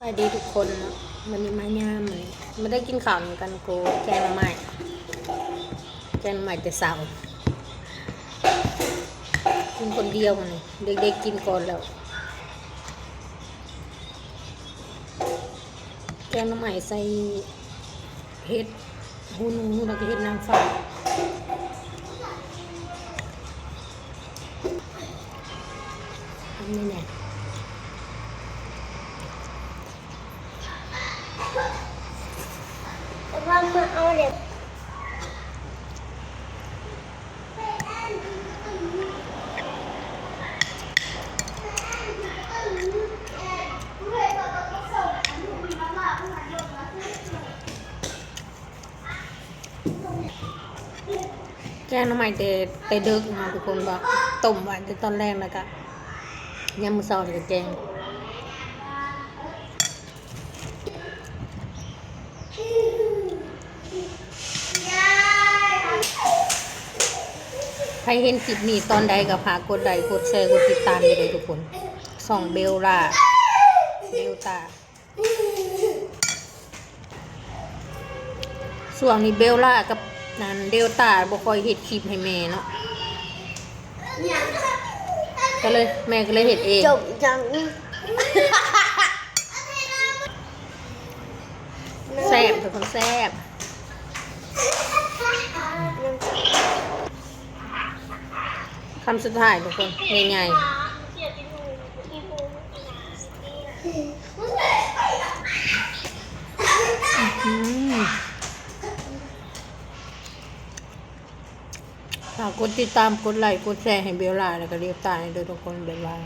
สวัสดีทุกคนเนาะวันนี้มาย่ามเลยไม่ได้กินข้าวเหมือนกันกูแกงหน่อไม้แกงหน่อไม้แต่เสากินคนเดียวมันเลยเด็กๆกินก่อนแล้วแกงหน่อไม้ใส่เห็ดหูนูแล้วก็เห็ดนางฟ้าทำนี่ไงว่ามาเอาเด็กแหน้ำ ใหม่แต่แต่ดึกนะทุกคนบอกต้มไว้แต่ตอนแรกแล้วก็ยำมือเช้าเลยก็แกงใครเห็นคลิปนี้ตอนใดก็พากกดไลค์กดแชร์กดติดตามไปเลยทุกคนส่องเบลล่าเบลตาส่วงนี้เบลล่ากับนันเดลตาบ่ค่อยเห็ดคลิปให้แม่เนาะก็เลยแม่ก็เลยเห็ดเองจบจังแซ่บทุกคนแซ่บ คำสุดท้ายทุกคนง่ายๆฝากกดติดตามกดไลค์กดแชร์ให้เบลล่าแล้วก็เรียบตายด้วยทุกคนบ๊ายบาย